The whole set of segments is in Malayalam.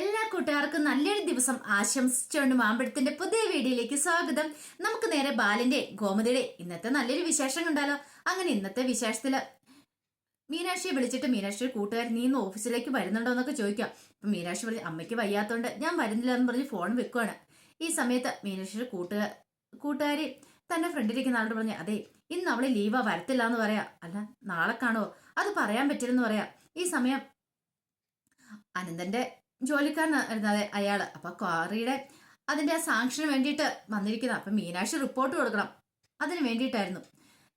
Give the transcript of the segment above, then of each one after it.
എല്ലാ കൂട്ടുകാർക്കും നല്ലൊരു ദിവസം ആശംസിച്ചുകൊണ്ട് മാമ്പഴത്തിന്റെ പുതിയ വീഡിയോയിലേക്ക് സ്വാഗതം. നമുക്ക് നേരെ ബാലിന്റെ ഗോമതിയുടെ ഇന്നത്തെ നല്ലൊരു വിശേഷം കണ്ടാലോ അങ്ങനെ ഇന്നത്തെ വിശേഷത്തിൽ മീനാക്ഷിയെ വിളിച്ചിട്ട് മീനാക്ഷി കൂട്ടുകാരൻ നീ ഇന്ന് ഓഫീസിലേക്ക് വരുന്നുണ്ടോ എന്നൊക്കെ ചോദിക്കാം. അപ്പൊ മീനാക്ഷി പറഞ്ഞു അമ്മയ്ക്ക് വയ്യാത്തോണ്ട് ഞാൻ വരുന്നില്ല എന്ന് പറഞ്ഞ് ഫോൺ വെക്കുവാണ്. ഈ സമയത്ത് മീനാക്ഷിയുടെ കൂട്ടുകാർ കൂട്ടുകാരി തന്റെ ഫ്രണ്ടിലിരിക്കുന്ന ആളോട് പറഞ്ഞു അതെ ഇന്ന് അവൾ ലീവാ വരത്തില്ല എന്ന് പറയാ. അല്ല നാളെ കാണോ അത് പറയാൻ പറ്റില്ലെന്ന് പറയാ. ഈ സമയം അനന്തന്റെ ജോലിക്കാരനായിരുന്നു അതെ അയാൾ. അപ്പൊ ക്വാറിയുടെ അതിന്റെ സാങ്ഷന് വേണ്ടിയിട്ട് വന്നിരിക്കുന്ന. അപ്പൊ മീനാക്ഷി റിപ്പോർട്ട് കൊടുക്കണം. അതിന് വേണ്ടിയിട്ടായിരുന്നു.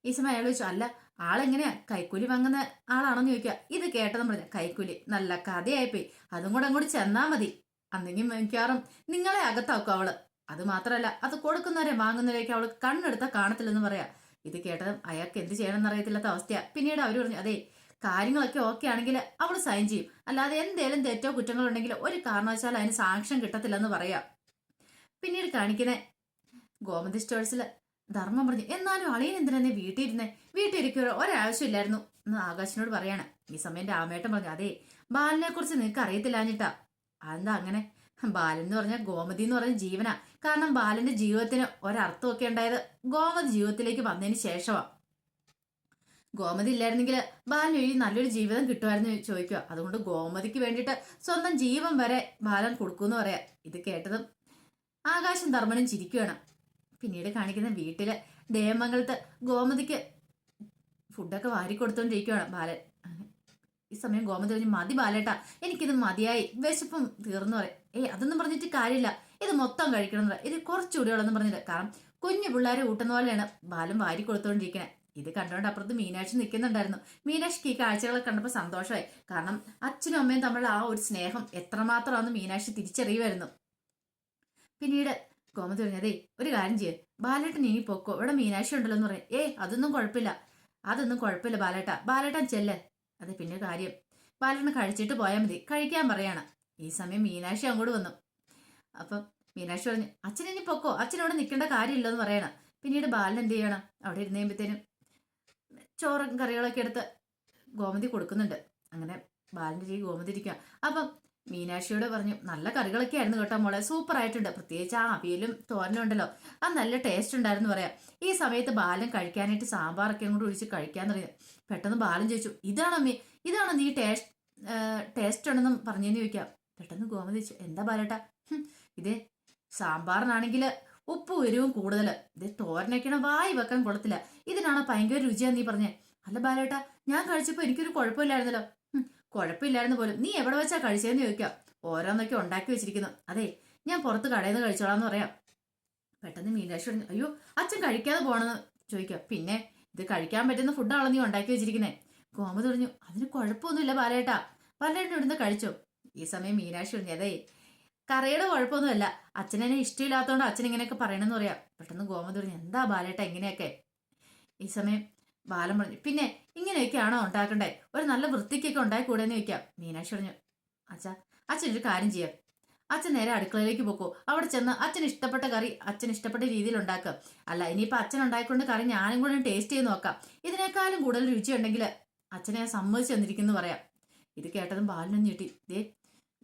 ഈ സമയം അയാൾ ചോദിച്ചു അല്ല ആളെങ്ങനെയാ? കൈക്കൂലി വാങ്ങുന്ന ആളാണെന്ന് ചോദിക്കുക. ഇത് കേട്ടതും പറഞ്ഞ കൈക്കൂലി. നല്ല കഥയായിപ്പോയി. അതും കൂടെ അങ്ങോട്ട് ചെന്നാ മതി. അന്നെങ്കിൽ മിക്കവാറും നിങ്ങളെ അകത്താക്കും അവൾ. അത് മാത്രമല്ല അത് കൊടുക്കുന്നവരെ വാങ്ങുന്നവരേക്ക് അവൾക്ക് കണ്ണെടുത്താൽ കാണത്തില്ലെന്ന് പറയാ. ഇത് കേട്ടതും അയാൾക്ക് എന്ത് ചെയ്യണമെന്ന് അറിയത്തില്ലാത്ത അവസ്ഥയാ. പിന്നീട് അവർ പറഞ്ഞു അതെ കാര്യങ്ങളൊക്കെ ഓക്കെ ആണെങ്കിൽ അവൾ സൈൻ ചെയ്യും. അല്ലാതെ എന്തേലും തെറ്റോ കുറ്റങ്ങളോ ഉണ്ടെങ്കിൽ ഒരു കാരണവശാലും അതിന് സാക്ഷ്യം കിട്ടത്തില്ലെന്ന് പറയാം. പിന്നീട് കാണിക്കുന്ന ഗോമതി സ്റ്റോഴ്സിൽ ധർമ്മം പറഞ്ഞു എന്നാലും അളിയൻ എന്തിനാ നീ വീട്ടിൽ ഇരുന്നേ? വീട്ടിൽ ഇരിക്കുക ഒരാവശ്യമില്ലായിരുന്നു എന്ന് ആകാശിനോട് പറയാണ്. ഈ സമയം രാമേട്ടൻ പറഞ്ഞു അതെ ബാലനെ കുറിച്ച് നിനക്ക് അറിയത്തില്ലാഞ്ഞിട്ടാ. അതെന്താ അങ്ങനെ? ബാലൻ എന്ന് പറഞ്ഞാൽ ഗോമതി എന്ന് പറഞ്ഞ ജീവനാ. കാരണം ബാലന്റെ ജീവിതത്തിന് ഒരർത്ഥമൊക്കെ ഉണ്ടായത് ഗോമതി ജീവിതത്തിലേക്ക് വന്നതിന് ശേഷമാ ഗോമതി ഇല്ലായിരുന്നെങ്കിൽ ബാലൻ വഴി നല്ലൊരു ജീവിതം കിട്ടുമായിരുന്നു ചോദിക്കുക. അതുകൊണ്ട് ഗോമതിക്ക് വേണ്ടിയിട്ട് സ്വന്തം ജീവൻ വരെ ബാലൻ കൊടുക്കുമെന്ന് പറയാം. ഇത് കേട്ടതും ആകാശം ധർമ്മനും ചിരിക്കുകയാണ്. പിന്നീട് കാണിക്കുന്ന വീട്ടിലെ ദേവമംഗലത്ത് ഗോമതിക്ക് ഫുഡൊക്കെ വാരി കൊടുത്തോണ്ടിരിക്കുകയാണ് ബാലൻ. ഈ സമയം ഗോമതി പറഞ്ഞു മതി ബാലേട്ടാ എനിക്കിത് മതിയായി. വിശപ്പും തീർന്നു പറയും. ഏയ് അതൊന്നും പറഞ്ഞിട്ട് കാര്യമില്ല. ഇത് മൊത്തം കഴിക്കണം എന്ന് പറയാം. ഇത് കുറച്ചുകൂടി ഉള്ളതെന്ന് പറഞ്ഞില്ല കാരണം കുഞ്ഞു പിള്ളേരെ ഊട്ടുന്ന പോലെയാണ് ബാലൻ വാരി കൊടുത്തോണ്ടിരിക്കണേ. ഇത് കണ്ടുകൊണ്ട് അപ്പുറത്ത് മീനാക്ഷി നിൽക്കുന്നുണ്ടായിരുന്നു മീനാക്ഷിക്ക് ഈ കാഴ്ചകളെ കണ്ടപ്പോൾ സന്തോഷമായി. കാരണം അച്ഛനും അമ്മയും തമ്മിലുള്ള ആ ഒരു സ്നേഹം എത്രമാത്രമാണെന്ന് മീനാക്ഷി തിരിച്ചറിയുമായിരുന്നു. പിന്നീട് കോമതി പറഞ്ഞതേ ഒരു കാര്യം ചെയ്യേ. ബാലേട്ടൻ ഇനി പൊക്കോ? ഇവിടെ മീനാക്ഷി ഉണ്ടല്ലോ എന്ന് പറയും. ഏ അതൊന്നും കുഴപ്പമില്ല. അതൊന്നും കുഴപ്പമില്ല ബാലേട്ട. ബാലേട്ടൻ ചെല്ല്. അതെ പിന്നെ കാര്യം. ബാലേട്ടൻ കഴിച്ചിട്ട് പോയാൽ മതി. കഴിക്കാൻ പറയാണ്. ഈ സമയം മീനാക്ഷി അങ്ങോട്ട് വന്നു. അപ്പം മീനാക്ഷി പറഞ്ഞു അച്ഛൻ ഇനി പൊക്കോ? അച്ഛനോട് നിൽക്കേണ്ട കാര്യമില്ലെന്ന് പറയണം. പിന്നീട് ബാലൻ എന്ത് ചെയ്യണം? അവിടെ ഇരുന്ന് കഴിയുമ്പോഴത്തേനും ചോറും കറികളൊക്കെ എടുത്ത് ഗോമതി കൊടുക്കുന്നുണ്ട്. അങ്ങനെ ബാലിന്റെ രീതി ഗോമതി ഇരിക്കുക അപ്പം മീനാക്ഷിയോട് പറഞ്ഞു നല്ല കറികളൊക്കെ ആയിരുന്നു കേട്ടോ മോളെ സൂപ്പർ ആയിട്ടുണ്ട്. പ്രത്യേകിച്ച് ആ അവിയലും തോരനും ഉണ്ടല്ലോ. ആ നല്ല ടേസ്റ്റ് ഉണ്ടായിരുന്നു പറയാം. ഈ സമയത്ത് ബാലൻ കഴിക്കാനായിട്ട് സാമ്പാറൊക്കെ കൂടെ ഒഴിച്ച് കഴിക്കാൻ തുടങ്ങി പെട്ടെന്ന് ബാലൻ ചോദിച്ചു ഇതാണ് മീ ഇതാണ് നീ ടേസ്റ്റ് ടേസ്റ്റ് ഉണ്ടെന്നും പറഞ്ഞെന്ന് ചോദിക്കാം. പെട്ടെന്ന് ഗോമതി ചോദിച്ചു എന്താ ബാലേട്ടാ? "ഹും, ഇതേ സാമ്പാറിനാണെങ്കിൽ ഉപ്പും എരിവും കൂടുതൽ ഇത് തോരനൊക്കെയാണ് വായി വെക്കാൻ കൊള്ളത്തില്ല. ഇതിനാണോ ഭയങ്കര രുചിയാ നീ പറഞ്ഞേ. അല്ല ബാലേട്ടാ ഞാൻ കഴിച്ചപ്പോ എനിക്കൊരു കുഴപ്പമില്ലായിരുന്നല്ലോ. കുഴപ്പമില്ലായിരുന്നു പോലും. നീ എവിടെ വെച്ചാ കഴിച്ചതെന്ന് ചോദിക്കാം. ഓരോന്നൊക്കെ ഉണ്ടാക്കി വെച്ചിരിക്കുന്നു. അതെ ഞാൻ പുറത്ത് കടയിൽ നിന്ന് കഴിച്ചോളാന്ന് പറയാം. പെട്ടെന്ന് മീനാക്ഷി പറഞ്ഞു അയ്യോ അച്ഛൻ കഴിക്കാതെ പോണെന്ന് ചോദിക്കാം. പിന്നെ ഇത് കഴിക്കാൻ പറ്റുന്ന ഫുഡാണോ നീ ഉണ്ടാക്കി വെച്ചിരിക്കുന്നേ. ഗോമതി പറഞ്ഞു അതിന് കുഴപ്പമൊന്നുമില്ല ബാലേട്ടാ. ബാലേട്ടൻ ഇവിടുന്ന് കഴിച്ചോ. ഈ സമയം മീനാക്ഷി പറഞ്ഞു അതേ കറിയുടെ കുഴപ്പമൊന്നുമല്ല. അച്ഛനെന്നെ ഇഷ്ടമില്ലാത്തതുകൊണ്ട് അച്ഛൻ ഇങ്ങനെയൊക്കെ പറയണമെന്ന് പറയാം. പെട്ടെന്ന് ഗോമതി പറഞ്ഞു എന്താ ബാലേട്ട ഇങ്ങനെയൊക്കെ? ഈ സമയം ബാലൻ പറഞ്ഞു പിന്നെ ഇങ്ങനെയൊക്കെയാണോ ഉണ്ടാക്കണ്ടേ? ഒരു നല്ല വൃത്തിക്കൊക്കെ ഉണ്ടായി കൂടെയെന്ന് ചോദിക്കാം. മീനാക്ഷി പറഞ്ഞു അച്ഛാ അച്ഛൻ ഒരു കാര്യം ചെയ്യാം. അച്ഛൻ നേരെ അടുക്കളയിലേക്ക് പോക്കോ. അവിടെ ചെന്ന് അച്ഛൻ ഇഷ്ടപ്പെട്ട കറി അച്ഛൻ ഇഷ്ടപ്പെട്ട രീതിയിൽ ഉണ്ടാക്കുക അല്ല ഇനിയിപ്പോൾ അച്ഛൻ ഉണ്ടായിക്കൊണ്ട് കറി ഞാനും കൂടെ ടേസ്റ്റ് ചെയ്ത് നോക്കാം. ഇതിനേക്കാളും കൂടുതൽ രുചി ഉണ്ടെങ്കിൽ അച്ഛനെ സമ്മതിച്ചു തന്നിരിക്കുന്നു പറയാം. ഇത് കേട്ടതും ബാലനും ഞെട്ടി. ദേ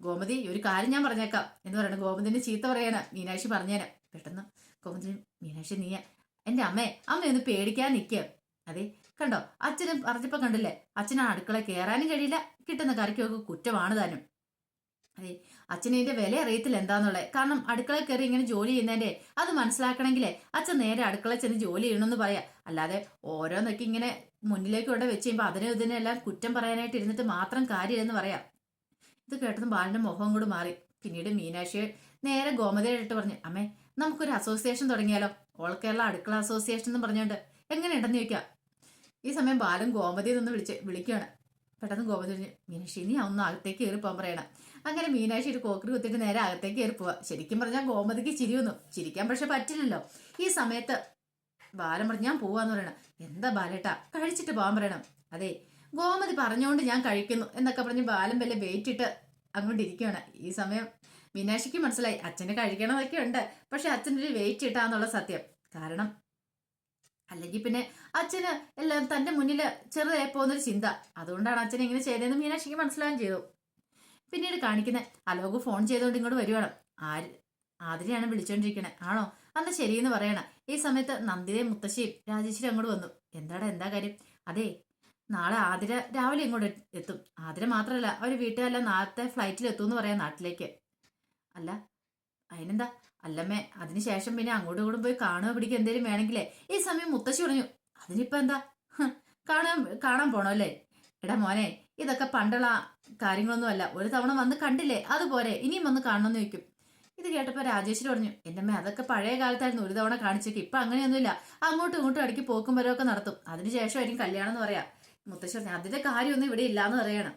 ഗോമതി ഒരു കാര്യം ഞാൻ പറഞ്ഞേക്കാം. എന്ന് പറയണം ഗോമതിന്റെ ചീത്ത പറയാനാ മീനാക്ഷി പറഞ്ഞേനെ പെട്ടെന്ന് ഗോമതി മീനാക്ഷി നീയ എന്റെ അമ്മേ അമ്മ ഒന്ന് പേടിക്കാൻ നിൽക്കുക അതെ കണ്ടോ? അച്ഛന് പറഞ്ഞപ്പോ കണ്ടില്ലേ? അച്ഛന് അടുക്കള കയറാനും കഴിയില്ല കിട്ടുന്ന കറിക്കൊക്കെ കുറ്റമാണ് താനും. അതെ അച്ഛന് ഇതിന്റെ വില അറിയത്തില്ല എന്താന്നുള്ളത് കാരണം അടുക്കള കയറി ഇങ്ങനെ ജോലി ചെയ്യുന്നതിന്റെ അത് മനസ്സിലാക്കണമെങ്കിലേ അച്ഛൻ നേരെ അടുക്കള ചെന്ന് ജോലി ചെയ്യണമെന്ന് പറയാ. അല്ലാതെ ഓരോന്നൊക്കെ ഇങ്ങനെ മുന്നിലേക്ക് കൊണ്ട് വെച്ച് കഴിയുമ്പോൾ അതിനും ഇതിനെല്ലാം കുറ്റം പറയാനായിട്ട് ഇരുന്നിട്ട് മാത്രം കാര്യമില്ലെന്ന് പറയാം. ഇത് കേട്ടതും ബാലന്റെ മുഖം കൂടി മാറി. പിന്നീട് മീനാക്ഷിയെ നേരെ ഗോമതിയുടെ ഇട്ട് പറഞ്ഞു അമ്മേ നമുക്കൊരു അസോസിയേഷൻ തുടങ്ങിയാലോ? ഓൾ കേരള അടുക്കള അസോസിയേഷൻ എന്ന് പറഞ്ഞുകൊണ്ട് എങ്ങനെയുണ്ടെന്ന് ചോദിക്കാം? ഈ സമയം ബാലൻ ഗോമതി നിന്ന് വിളിച്ച് വിളിക്കുകയാണ്. പെട്ടെന്ന് ഗോമതി പറഞ്ഞു മീനാക്ഷി നീ ഒന്ന് അകത്തേക്ക് കയറി പോകാൻ പറയണം. അങ്ങനെ മീനാക്ഷി ഒരു കോക്കറി കുത്തിയിട്ട് നേരെ അകത്തേക്ക് കയറി പോവാ. ശരിക്കും പറഞ്ഞാൽ ഗോമതിക്ക് ചിരി വന്നു. ചിരിക്കാൻ പക്ഷെ പറ്റില്ലല്ലോ. ഈ സമയത്ത് ബാലൻ പറഞ്ഞു ഞാൻ പോവാന്ന് പറയണം. എന്താ ബാലേട്ടാ? കഴിച്ചിട്ട് പോകാൻ പറയണം. അതെ ഗോമതി പറഞ്ഞുകൊണ്ട് ഞാൻ കഴിക്കുന്നു എന്നൊക്കെ പറഞ്ഞ് ബാലം വല്ല വെയിറ്റ് ഇട്ട് അങ്ങോട്ട് ഇരിക്കുകയാണ് ഈ സമയം മീനാക്ഷിക്ക് മനസ്സിലായി അച്ഛന് കഴിക്കണമൊക്കെ ഉണ്ട്. പക്ഷെ അച്ഛനൊരു വെയിറ്റ് ഇട്ടാന്നുള്ള സത്യം. കാരണം അല്ലെങ്കിൽ പിന്നെ അച്ഛന് എല്ലാം തന്റെ മുന്നിൽ ചെറുതായി പോകുന്നൊരു ചിന്ത. അതുകൊണ്ടാണ് അച്ഛൻ ഇങ്ങനെ ചെയ്തതെന്ന് മീനാക്ഷിക്ക് മനസ്സിലാകാൻ ചെയ്തു. പിന്നീട് കാണിക്കുന്ന അലോക് ഫോൺ ചെയ്തുകൊണ്ട് ഇങ്ങോട്ട് വരുവാണ്. ആര്? ആതിരയാണ് വിളിച്ചോണ്ടിരിക്കണേ ആണോ? അന്ന് ശരിയെന്ന് പറയണ. ഈ സമയത്ത് നന്ദിതയും മുത്തശ്ശിയും രാജേശ്വരി അങ്ങോട്ട് വന്നു. എന്താടാ എന്താ കാര്യം? അതെ നാളെ ആതിര രാവിലെ ഇങ്ങോട്ട് എത്തും. ആതിര മാത്രമല്ല അവർ വീട്ടുകാരെല്ലാം നാളത്തെ ഫ്ലൈറ്റിൽ എത്തും എന്ന് പറയാം നാട്ടിലേക്ക്. അല്ല അതിനെന്താ? അല്ലമ്മേ അതിനുശേഷം പിന്നെ അങ്ങോട്ടും ഇങ്ങോട്ടും പോയി കാണുക പിടിക്കുക എന്തേലും വേണമെങ്കിലേ. ഈ സമയം മുത്തശ്ശി പറഞ്ഞു അതിനിപ്പോ എന്താ? കാണാൻ കാണാൻ പോണോ അല്ലേ? എടാ മോനെ ഇതൊക്കെ പണ്ടുള്ള കാര്യങ്ങളൊന്നും അല്ല. ഒരു തവണ വന്ന് കണ്ടില്ലേ അതുപോലെ ഇനിയും വന്ന് കാണണമെന്ന് ചോദിക്കും. ഇത് കേട്ടപ്പോ രാജേശ്വരി പറഞ്ഞു എന്റെ അമ്മ അതൊക്കെ പഴയ കാലത്തായിരുന്നു ഒരു തവണ കാണിച്ചേക്ക്. ഇപ്പൊ അങ്ങനെയൊന്നുമില്ല. അങ്ങോട്ടും ഇങ്ങോട്ടും ഇടയ്ക്ക് പോക്കും വരവൊക്കെ നടത്തും. അതിനുശേഷമായിരിക്കും കല്യാണം എന്ന് പറയാ. മുത്തശ്ശി പറഞ്ഞു അതിന്റെ കാര്യമൊന്നും ഇവിടെ ഇല്ലാന്ന് പറയണം.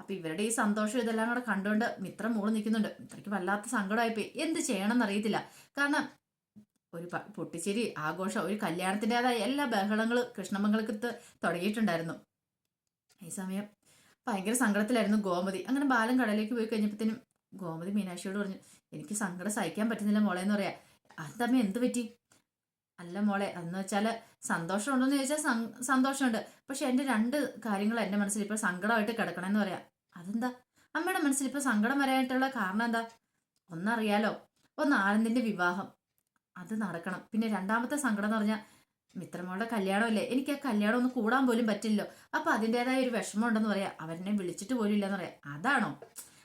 അപ്പൊ ഇവരുടെ ഈ സന്തോഷം ഇതെല്ലാം കൂടെ കണ്ടുകൊണ്ട് മിത്രം മൂൾ നിൽക്കുന്നുണ്ട്. മിത്രയ്ക്ക് വല്ലാത്ത സങ്കടമായിപ്പോയി. എന്ത് ചെയ്യണം എന്നറിയത്തില്ല കാരണം ഒരു പൊട്ടിച്ചേരി ആഘോഷം ഒരു കല്യാണത്തിന്റെതായ എല്ലാ ബഹളങ്ങളും കൃഷ്ണമംഗലത്ത് തുടങ്ങിയിട്ടുണ്ടായിരുന്നു. ഈ സമയം ഭയങ്കര സങ്കടത്തിലായിരുന്നു ഗോമതി. അങ്ങനെ ബാലൻ കടലിലേക്ക് പോയി കഴിഞ്ഞപ്പോഴത്തേനും ഗോമതി മീനാക്ഷിയോട് പറഞ്ഞു എനിക്ക് സങ്കടം സഹിക്കാൻ പറ്റുന്നില്ല മോളെ എന്ന് പറയാ. അതമ്മ എന്ത് പറ്റി? അല്ല മോളെ അതെന്ന് വെച്ചാൽ സന്തോഷമുണ്ടോന്ന് ചോദിച്ചാൽ സന്തോഷമുണ്ട്. പക്ഷെ എന്റെ രണ്ട് കാര്യങ്ങൾ എന്റെ മനസ്സിൽ ഇപ്പോൾ സങ്കടമായിട്ട് കിടക്കണമെന്ന് പറയാം. അതെന്താ? അമ്മയുടെ മനസ്സിൽ ഇപ്പോൾ സങ്കടം വരാനായിട്ടുള്ള കാരണം എന്താ? ഒന്നറിയാലോ ഒന്ന് ആനന്ദിന്റെ വിവാഹം. അത് നടക്കണം. പിന്നെ രണ്ടാമത്തെ സങ്കടം എന്ന് പറഞ്ഞാൽ മിത്രമോളുടെ കല്യാണമല്ലേ? എനിക്ക് ആ കല്യാണം ഒന്ന് കൂടാൻ പോലും പറ്റില്ലല്ലോ. അപ്പൊ അതിന്റെതായ ഒരു വിഷമം ഉണ്ടെന്ന് പറയാം. അവരെന്നെ വിളിച്ചിട്ട് പോലും ഇല്ലെന്ന് പറയാം. അതാണോ?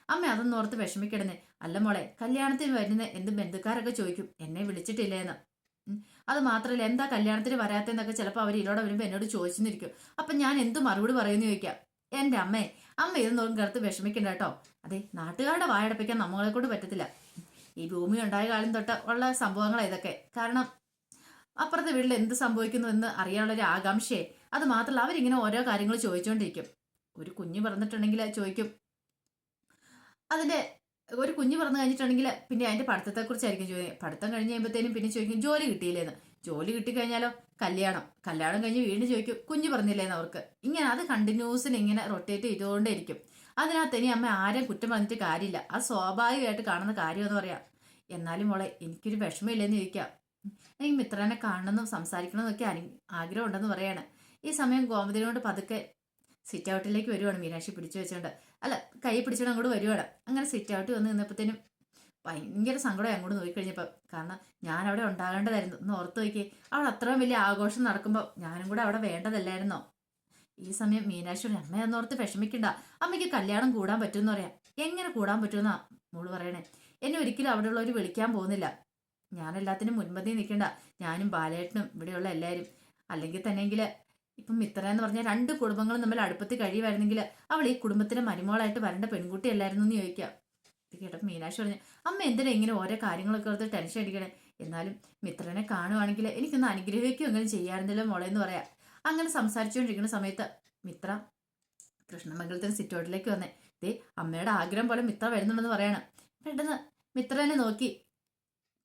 അമ്മ അതൊന്നും ഓർത്ത് വിഷമിക്കിടന്നേ അല്ല മോളെ കല്യാണത്തിന് വരുന്ന എന്ത് ബന്ധുക്കാരൊക്കെ ചോദിക്കും. എന്നെ വിളിച്ചിട്ടില്ലേന്ന്. അത് മാത്രമല്ല എന്താ കല്യാണത്തിന് വരാത്തെന്നൊക്കെ ചിലപ്പോൾ അവർ ഇരോടെ വരുമ്പോൾ എന്നോട് ചോദിച്ചെന്നിരിക്കും അപ്പൊ ഞാൻ എന്ത് മറുപടി പറയുന്നു ചോദിക്കാം. എന്റെ അമ്മേ അമ്മ ഇത് നോക്കും കറുത്ത് വിഷമിക്കണ്ട കേട്ടോ. അതെ നാട്ടുകാരുടെ വായടപ്പിക്കാൻ നമ്മളെ കൊണ്ട് പറ്റത്തില്ല. ഈ ഭൂമി ഉണ്ടായ കാലം തൊട്ട് ഉള്ള സംഭവങ്ങൾ ഇതൊക്കെ. കാരണം അപ്പുറത്തെ വീട്ടിൽ എന്ത് സംഭവിക്കുന്നു എന്ന് അറിയാനുള്ള ഒരു ആകാംക്ഷയെ. അത് മാത്രമല്ല അവരിങ്ങനെ ഓരോ കാര്യങ്ങൾ ചോദിച്ചുകൊണ്ടിരിക്കും ഒരു കുഞ്ഞ് പറഞ്ഞിട്ടുണ്ടെങ്കിൽ ചോദിക്കും. അതിന്റെ ഒരു കുഞ്ഞ് പറഞ്ഞു കഴിഞ്ഞിട്ടുണ്ടെങ്കിൽ പിന്നെ അതിന്റെ പഠിത്തത്തെക്കുറിച്ചായിരിക്കും ചോദിക്കുക പഠിത്തം കഴിഞ്ഞ് കഴിയുമ്പോഴത്തേനും പിന്നെ ചോദിക്കും ജോലി കിട്ടിയില്ലേന്ന്? ജോലി കിട്ടിക്കഴിഞ്ഞാലോ? കല്യാണം. കല്യാണം കഴിഞ്ഞ് വീണ്ടും ചോദിക്കും കുഞ്ഞ് പറഞ്ഞില്ലേന്ന് അവർക്ക്? ഇങ്ങനെ അത് കണ്ടിന്യൂസിന് ഇങ്ങനെ റൊട്ടേറ്റ് ചെയ്തുകൊണ്ടേയിരിക്കും. അതിനകത്ത് ഇനി അമ്മ ആരെയും കുറ്റം പറഞ്ഞിട്ട് കാര്യമില്ല. അത് സ്വാഭാവികമായിട്ട് കാണുന്ന കാര്യമെന്ന് പറയാം. എന്നാലും മോളെ എനിക്കൊരു വിഷമമില്ലെന്ന് ചോദിക്കാം. ഈ മിത്രനെ കാണണമെന്നും സംസാരിക്കണമെന്നൊക്കെ ഒക്കെ ആഗ്രഹം ഉണ്ടെന്ന് പറയാണ്. ഈ സമയം ഗോമതിനോട് പതുക്കെ സിറ്റ് ഔട്ടിലേക്ക് വരുവാണ് മീനാക്ഷി പിടിച്ചു വെച്ചോണ്ട്. അല്ല കൈ പിടിച്ചോണ്ട് അങ്ങോട്ട് വരുവാണ് അങ്ങനെ സിറ്റ് ഔട്ട് വന്ന് നിന്നപ്പോഴത്തേനും ഭയങ്കര സങ്കടം അങ്ങോട്ട് നോക്കിക്കഴിഞ്ഞപ്പോൾ കാരണം ഞാൻ അവിടെ ഉണ്ടാകേണ്ടതായിരുന്നു. ഒന്ന് ഓർത്ത് നോക്കി അവിടെ അത്രയും വലിയ ആഘോഷം നടക്കുമ്പോൾ ഞാനും കൂടെ അവിടെ വേണ്ടതല്ലായിരുന്നോ? ഈ സമയം മീനാക്ഷി അമ്മയെന്ന് ഓർത്ത് വിഷമിക്കണ്ട. അമ്മയ്ക്ക് കല്യാണം കൂടാൻ പറ്റുമെന്ന് പറയാം. എങ്ങനെ കൂടാൻ പറ്റുമെന്നാ മോൾ പറയണേ? എന്നെ ഒരിക്കലും അവിടെയുള്ളവർ വിളിക്കാൻ പോകുന്നില്ല. ഞാൻ എല്ലാത്തിനും മുൻപന്തി നിൽക്കണ്ട. ഞാനും ബാലേട്ടനും ഇവിടെയുള്ള എല്ലാവരും. അല്ലെങ്കിൽ തന്നെങ്കിൽ ഇപ്പം മിത്ര എന്ന് പറഞ്ഞാൽ രണ്ട് കുടുംബങ്ങളും തമ്മിൽ അടുപ്പത്ത് കഴിയുമായിരുന്നെങ്കിൽ അവൾ ഈ കുടുംബത്തിലെ മരുമോളായിട്ട് വരേണ്ട പെൺകുട്ടിയല്ലായിരുന്നു എന്ന് ചോദിക്കാം. ഇത് കേട്ടപ്പോൾ മീനാക്ഷി പറഞ്ഞു അമ്മ എന്തിനാ ഇങ്ങനെ ഓരോ കാര്യങ്ങളൊക്കെ ഓർത്ത് ടെൻഷൻ അടിക്കണേ? എന്നാലും മിത്രനെ കാണുവാണെങ്കിൽ എനിക്കൊന്ന് അനുഗ്രഹിക്കുകയോ അങ്ങനെ ചെയ്യാറുണ്ടല്ലോ മോളെ എന്ന് പറയാം. അങ്ങനെ സംസാരിച്ചുകൊണ്ടിരിക്കുന്ന സമയത്ത് മിത്ര കൃഷ്ണമംഗലത്തിന് സിറ്റോട്ടിലേക്ക് വന്നേ. ദേ അമ്മയുടെ ആഗ്രഹം പോലെ മിത്ര വരുന്നുണ്ടെന്ന് പറയണം. പെട്ടെന്ന് മിത്രനെ നോക്കി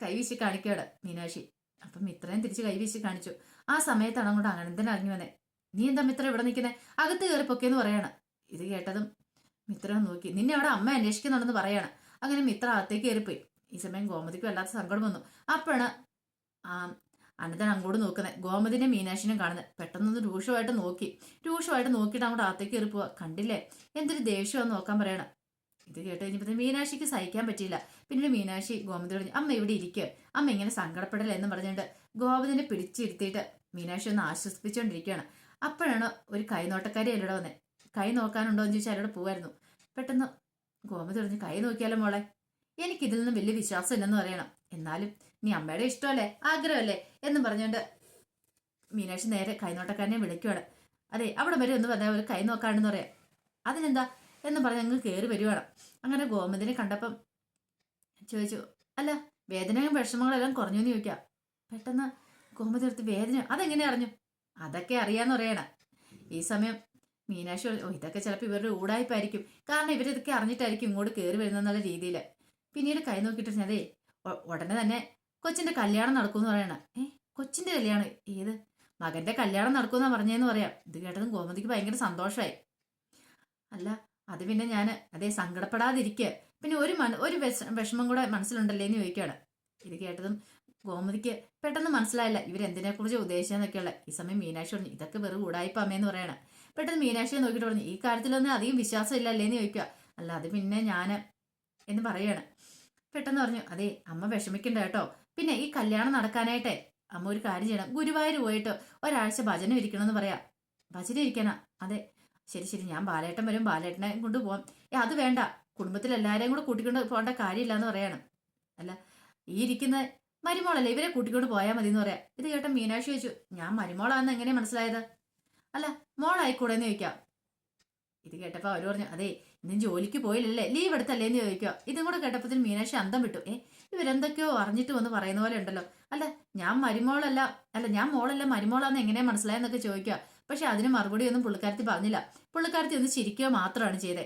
കൈവീശി കാണിക്കുകയാണ് മീനാക്ഷി. അപ്പം മിത്രനെ തിരിച്ച് കൈവീശി കാണിച്ചു. ആ സമയത്താണ് അങ്ങോട്ട് അനന്തൻ വന്നേ. നീ എന്താ മിത്ര ഇവിടെ നിൽക്കുന്നത് അകത്ത് കയറി എന്ന് പറയാണ്. ഇത് കേട്ടതും മിത്ര നോക്കി. നിന്നെ അവിടെ അമ്മ അന്വേഷിക്കുന്നുണ്ടെന്ന് പറയാണ്. അങ്ങനെ മിത്ര അകത്തേക്ക് കയറിപ്പോയി. ഈ സമയം ഗോമതിക്കും വല്ലാത്ത സങ്കടം വന്നു. അപ്പോഴാണ് അനന്തൻ അങ്ങോട്ട് നോക്കുന്നത്. ഗോമതിനെ മീനാക്ഷിനെ കാണുന്നത്. പെട്ടെന്നൊന്ന് രൂക്ഷമായിട്ട് നോക്കി. രൂക്ഷമായിട്ട് നോക്കിയിട്ട് അങ്ങോട്ട് അകത്തേക്ക് കയറി പോവാ. കണ്ടില്ലേ? എന്തൊരു ദേഷ്യമാന്ന് നോക്കാൻ പറയണം. ഇത് കേട്ട് കഴിഞ്ഞപ്പോൾ മീനാക്ഷിക്ക് സഹിക്കാൻ പറ്റിയില്ല. പിന്നീട് മീനാക്ഷി ഗോമതി പറഞ്ഞു അമ്മ ഇവിടെ ഇരിക്കുക അമ്മ ഇങ്ങനെ സങ്കടപ്പെടല എന്ന് പറഞ്ഞുകൊണ്ട് ഗോമതിനെ പിടിച്ചിരുത്തിയിട്ട് മീനാക്ഷി ഒന്ന് ആശ്വസിപ്പിച്ചുകൊണ്ടിരിക്കുകയാണ്. അപ്പോഴാണ് ഒരു കൈനോട്ടക്കാരി എന്നോട് വന്നത് കൈ നോക്കാനുണ്ടോ എന്ന് ചോദിച്ചാൽ അവിടെ പോവായിരുന്നു. പെട്ടെന്ന് ഗോമതി പറഞ്ഞു കൈ നോക്കിയാലോ മോളെ? എനിക്കിതിൽ നിന്നും വലിയ വിശ്വാസം ഇല്ലെന്ന് പറയണം. എന്നാലും നീ അമ്മയുടെ ഇഷ്ടമല്ലേ? ആഗ്രഹമല്ലേ? എന്ന് പറഞ്ഞുകൊണ്ട് മീനാക്ഷി നേരെ കൈനോട്ടക്കാരനെ വിളിക്കുവാണ്. അതെ അവിടെ വരെ ഒന്ന് പറഞ്ഞാൽ ഒരു കൈ നോക്കാണെന്ന് പറയാം. അതിനെന്താ? എന്ന് പറഞ്ഞ് അങ്ങ് കയറി വരുവാണ്. അങ്ങനെ ഗോമതിനെ കണ്ടപ്പം ചോദിച്ചു അല്ല വേദനയും വിഷമങ്ങളെല്ലാം കുറഞ്ഞു എന്ന് ചോദിക്കാം. പെട്ടെന്ന് ഗോമതി എടുത്ത് വേദന അതെങ്ങനെ അറിഞ്ഞു? അതൊക്കെ അറിയാന്ന് പറയണ. ഈ സമയം മീനാക്ഷി ഓ ഇതൊക്കെ ചിലപ്പോൾ ഇവരുടെ ഊടായ്പായിരിക്കും. കാരണം ഇവരിതൊക്കെ അറിഞ്ഞിട്ടായിരിക്കും ഇങ്ങോട്ട് കയറി വരുന്നെന്നുള്ള രീതിയിൽ പിന്നീട് കൈ നോക്കിയിട്ട് അതേ ഉടനെ തന്നെ കൊച്ചിന്റെ കല്യാണം നടക്കുമെന്ന് പറയണ. ഏ കൊച്ചിന്റെ കല്യാണം? ഏത്? മകന്റെ കല്യാണം നടക്കുമെന്നാ പറഞ്ഞതെന്ന് പറയാം. ഇത് കേട്ടതും ഗോമതിക്ക് ഭയങ്കര സന്തോഷമായി അല്ല അത് പിന്നെ ഞാൻ അതേ സങ്കടപ്പെടാതിരിക്കുക പിന്നെ ഒരു മന ഒരു വിഷ- വിഷമം കൂടെ മനസ്സിലുണ്ടല്ലേ എന്ന് ചോദിക്കുകയാണ്. ഇത് കേട്ടതും ഗോമതിക്ക് പെട്ടെന്ന് മനസ്സിലായില്ല ഇവരെന്തിനെ കുറിച്ച് ഉദ്ദേശിച്ചെന്നൊക്കെയുള്ള. ഈ സമയം മീനാക്ഷി പറഞ്ഞു ഇതൊക്കെ വെറും കൂടായ്പ അമ്മയെന്ന് പറയണം. പെട്ടെന്ന് മീനാക്ഷിയെ നോക്കിയിട്ട് പറഞ്ഞു ഈ കാര്യത്തിലൊന്നും അധികം വിശ്വാസം ഇല്ലല്ലേന്ന് ചോദിക്കുക. അല്ല അത് പിന്നെ ഞാൻ എന്ന് പറയാണ്. പെട്ടെന്ന് പറഞ്ഞു അതെ അമ്മ വിഷമിക്കണ്ട കേട്ടോ. പിന്നെ ഈ കല്യാണം നടക്കാനായിട്ടെ അമ്മ ഒരു കാര്യം ചെയ്യണം. ഗുരുവായൂർ പോയിട്ട് ഒരാഴ്ച ഭജന ഇരിക്കണമെന്ന് പറയാ. ഭജന ഇരിക്കണം അതെ. ശരി ശരി. ഞാൻ ബാലേട്ടൻ വരും. ബാലേട്ടനെ കൊണ്ട് പോവാം. ഏ അത് വേണ്ട. കുടുംബത്തിൽ എല്ലാവരെയും കൂടെ കൂട്ടിക്കൊണ്ട് പോകേണ്ട കാര്യമില്ല എന്ന് പറയാണ്. അല്ല ഈ ഇരിക്കുന്ന മരുമോളല്ലേ? ഇവരെ കൂട്ടിക്കൊണ്ട് പോയാൽ മതി എന്ന് പറയാം. ഇത് കേട്ട മീനാക്ഷി ചോദിച്ചു ഞാൻ മരുമോളാന്ന് എങ്ങനെ മനസ്സിലായത്? അല്ല മോളായിക്കൂടെ എന്ന് ചോദിക്കാം. ഇത് കേട്ടപ്പോ അവർ പറഞ്ഞു അതെ ഇന്നും ജോലിക്ക് പോയില്ലല്ലേ ലീവ് എടുത്തല്ലേ എന്ന് ചോദിക്കുക ഇതും കൂടെ കേട്ടപ്പോൾ മീനാക്ഷി അന്തം വിട്ടു. ഏ ഇവരെന്തൊക്കെയോ അറിഞ്ഞിട്ട് വന്ന് പറയുന്ന പോലെ ഉണ്ടല്ലോ. അല്ല ഞാൻ മരുമോളല്ല അല്ല ഞാൻ മോളല്ല മരുമോളാന്ന് എങ്ങനെ മനസ്സിലായെന്നൊക്കെ ചോദിക്കുക പക്ഷെ അതിന് മറുപടി ഒന്നും പുള്ളിക്കാരത്തി പറഞ്ഞില്ല. പുള്ളിക്കാരത്തി ഒന്ന് ചിരിക്കുക മാത്രമാണ് ചെയ്തേ.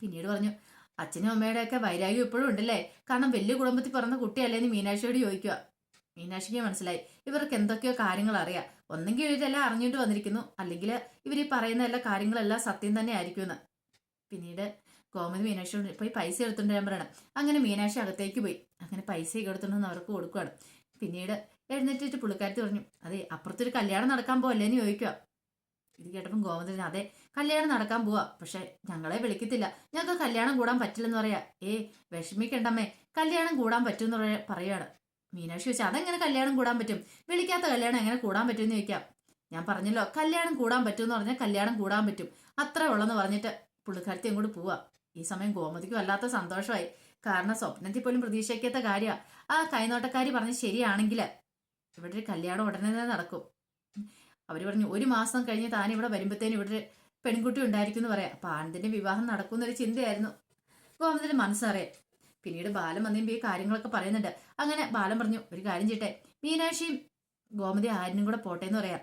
പിന്നീട് പറഞ്ഞു അച്ഛനും അമ്മയുടെ ഒക്കെ വൈരാഗ്യം ഇപ്പോഴും ഉണ്ടല്ലേ? കാരണം വലിയ കുടുംബത്തിൽ പിറന്ന കുട്ടിയല്ലേ എന്ന് മീനാക്ഷിയോട് ചോദിക്കുക. മീനാക്ഷിക്ക് മനസ്സിലായി. ഇവർക്ക് എന്തൊക്കെയോ കാര്യങ്ങൾ അറിയാം. ഒന്നെങ്കിൽ ഇവരെല്ലാം അറിഞ്ഞിട്ട് വന്നിരിക്കുന്നു. അല്ലെങ്കിൽ ഇവർ ഈ പറയുന്ന എല്ലാ കാര്യങ്ങളെല്ലാം സത്യം തന്നെ ആയിരിക്കുമെന്ന്. പിന്നീട് ഗോമതി മീനാക്ഷിയോട് പോയി പൈസ എടുത്തുകൊണ്ട് ഞാൻ പറയണം. അങ്ങനെ മീനാക്ഷി അകത്തേക്ക് പോയി. അങ്ങനെ പൈസ എടുത്തുകൊണ്ടെന്ന് അവർക്ക് കൊടുക്കുകയാണ് പിന്നീട് എഴുന്നേറ്റിട്ട് പുള്ളിക്കാരത്തി പറഞ്ഞു അതെ അപ്പുറത്തൊരു കല്യാണം നടക്കാൻ പോവല്ലേ? എന്ന് ചോദിക്കുക ഇത് കേട്ടപ്പം ഗോമതി അതെ കല്യാണം നടക്കാൻ പോവാ. പക്ഷെ ഞങ്ങളെ വിളിക്കത്തില്ല. ഞങ്ങൾക്ക് കല്യാണം കൂടാൻ പറ്റില്ലെന്ന് പറയാ. ഏ വിഷമിക്കണ്ടമ്മേ. കല്യാണം കൂടാൻ പറ്റുമെന്ന് പറയാ പറയാണ് മീനാക്ഷി ചോദിച്ചാൽ അതെങ്ങനെ കല്യാണം കൂടാൻ പറ്റും? വിളിക്കാത്ത കല്യാണം എങ്ങനെ കൂടാൻ പറ്റുമെന്ന് ചോദിക്കാം. ഞാൻ പറഞ്ഞല്ലോ കല്യാണം കൂടാൻ പറ്റുമെന്ന് പറഞ്ഞാൽ കല്യാണം കൂടാൻ പറ്റും. അത്ര ഉള്ളെന്ന് പറഞ്ഞിട്ട് പുള്ളിക്കാരത്തി അങ്ങോട്ട് പോവാ. ഈ സമയം ഗോമതിക്ക് വല്ലാത്ത സന്തോഷമായി. കാരണം സ്വപ്നത്തിൽ പോലും പ്രതീക്ഷിക്കാത്ത കാര്യമാണ് ആ കൈനോട്ടക്കാരി പറഞ്ഞ് ശരിയാണെങ്കിൽ ഇവിടെ ഒരു കല്യാണം ഉടനെ തന്നെ നടക്കും. അവർ പറഞ്ഞു ഒരു മാസം കഴിഞ്ഞ് താൻ ഇവിടെ വരുമ്പോഴത്തേനും ഇവിടെ പെൺകുട്ടി ഉണ്ടായിരിക്കും എന്ന് പറയാം. അപ്പൊ ആനന്ദിന്റെ വിവാഹം നടക്കുന്നൊരു ചിന്തയായിരുന്നു. ഗോമതിന്റെ മനസ്സറിയാം പിന്നീട് ബാലൻ ഈ കാര്യങ്ങളൊക്കെ പറയുന്നുണ്ട്. അങ്ങനെ ബാലൻ പറഞ്ഞു ഒരു കാര്യം ചെയ്യട്ടെ. മീനാക്ഷിയും ഗോമതി ആരിനും കൂടെ പോട്ടെ എന്ന് പറയാം.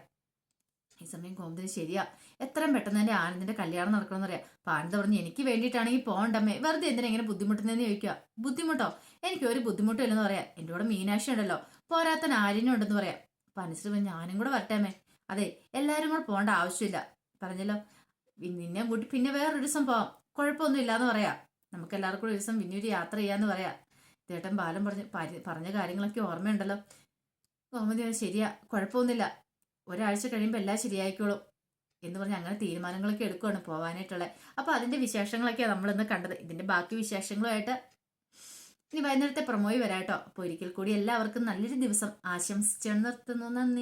ഈ സമയം ഗോമതിന് ശരിയാ. എത്രയും പെട്ടെന്ന് തന്നെ ആനന്ദിന്റെ കല്യാണം നടക്കണമെന്ന് പറയാം. അപ്പൊ ആനന്ദ് പറഞ്ഞു എനിക്ക് വേണ്ടിയിട്ടാണെങ്കിൽ പോകണ്ടമ്മേ. വെറുതെ എന്തിനാ ഇങ്ങനെ ബുദ്ധിമുട്ടുന്നതെന്ന് ചോദിക്കുക? ബുദ്ധിമുട്ടോ? എനിക്ക് ഒരു ബുദ്ധിമുട്ടും ഇല്ലെന്ന് പറയാം. എന്റെ കൂടെ മീനാക്ഷി ഉണ്ടല്ലോ. പോരാത്തൻ ആര്യനും ഉണ്ടെന്ന് പറയാം. അപ്പൊ അനുസരിച്ച് ഞാനും കൂടെ വരട്ടേമേ അതെ എല്ലാവരും കൂടെ പോകേണ്ട ആവശ്യമില്ല. പറഞ്ഞല്ലോ. നിന്നെ കൂട്ടി പിന്നെ വേറൊരു ദിവസം പോവാം കുഴപ്പമൊന്നും ഇല്ലാന്ന് പറയാം. നമുക്ക് എല്ലാവർക്കും കൂടെ ഒരു ദിവസം പിന്നെ ഒരു യാത്ര ചെയ്യാന്ന് പറയാം. ചേട്ടൻ ബാലം പറഞ്ഞ് പറഞ്ഞ കാര്യങ്ങളൊക്കെ ഓർമ്മയുണ്ടല്ലോ. ഗോമതി ശരിയാ. കുഴപ്പമൊന്നുമില്ല. ഒരാഴ്ച കഴിയുമ്പോൾ എല്ലാം ശരിയായിക്കോളും എന്ന് പറഞ്ഞ് അങ്ങനെ തീരുമാനങ്ങളൊക്കെ എടുക്കുകയാണ് പോവാനായിട്ടുള്ളത് അപ്പോൾ അതിന്റെ വിശേഷങ്ങളൊക്കെയാണ് നമ്മളിന്ന് കണ്ടത്. ഇതിന്റെ ബാക്കി വിശേഷങ്ങളുമായിട്ട് ഇനി വൈകുന്നേരത്തെ പ്രൊമോയി വരാട്ടോ. അപ്പോൾ ഒരിക്കൽ കൂടി എല്ലാവർക്കും നല്ലൊരു ദിവസം ആശംസിച്ചു നിർത്തുന്നു. നന്ദി.